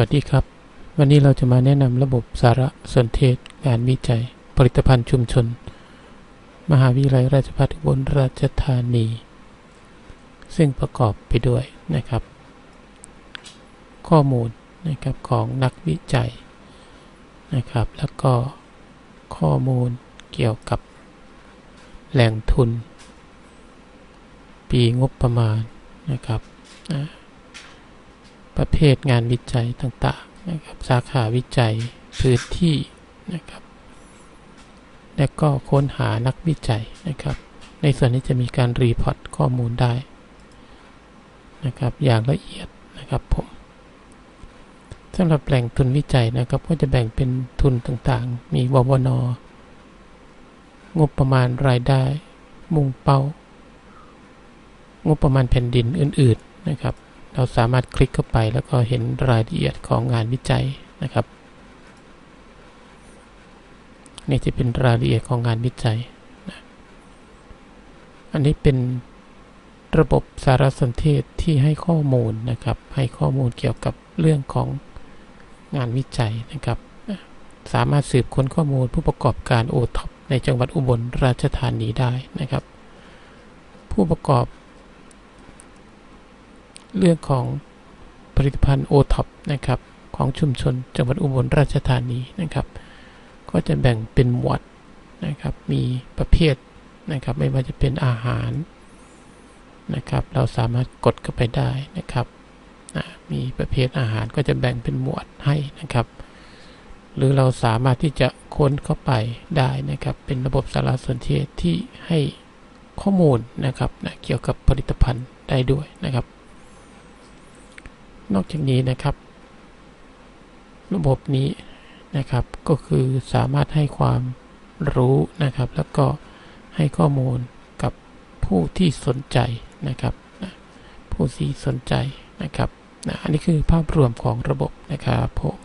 วัสดีครับ วันนี้เราจะมาแนะนำระบบสารสนเทศงานวิจัย ผลิตภัณฑ์ชุมชน มหาวิทยาลัยราชภัฏอุบลราชธานี ซึ่งประกอบไปด้วยนะครับ ข้อมูลนะครับของนักวิจัยนะครับ แล้วก็ข้อมูลเกี่ยวกับแหล่งทุน ปีงบประมาณนะครับนะ ประเภทงานวิจัยต่างๆนะครับสาขาวิจัยพื้นที่นะครับและก็ค้นหานักวิจัยนะครับ ในส่วนนี้จะมีการรีพอร์ตข้อมูลได้นะครับอย่างละเอียดนะครับผมสำหรับแหล่งทุนวิจัยนะครับ ก็จะแบ่งเป็นทุนต่างๆ มีววนงบประมาณรายได้ มุ่งเป้า งบประมาณแผ่นดินอื่น ๆนะครับ เราสามารถคลิกเข้าไปแล้วก็เห็นรายละเอียดของงานวิจัยนะครับ นี่จะเป็นรายละเอียดของงานวิจัยนะอันนี้เป็นระบบสารสนเทศที่ให้ข้อมูลนะครับ ให้ข้อมูลเกี่ยวกับเรื่องของงานวิจัยนะครับ สามารถสืบค้นข้อมูลผู้ประกอบการโอท็อปในจังหวัดอุบลราชธานีได้นะครับ ผู้ประกอบ เรื่องของผลิตภัณฑ์โอท็อปนะครับของชุมชนจังหวัดอุบลราชธานีนะครับ ก็จะแบ่งเป็นหมวดนะครับมีประเภทนะครับไม่ว่าจะเป็นอาหารนะครับ เราสามารถกดเข้าไปได้นะครับมีประเภทอาหารก็จะแบ่งเป็นหมวดให้นะครับ หรือเราสามารถที่จะค้นเข้าไปได้นะครับ เป็นระบบสารสนเทศที่ให้ข้อมูลนะครับนะเกี่ยวกับผลิตภัณฑ์ได้ด้วยนะครับ นอกจากนี้นะครับ ระบบนี้นะครับก็คือสามารถให้ความรู้นะครับ แล้วก็ให้ข้อมูลกับผู้ที่สนใจนะครับนะผู้ที่สนใจนะครับนะอันนี้คือภาพรวมของระบบนะครับผม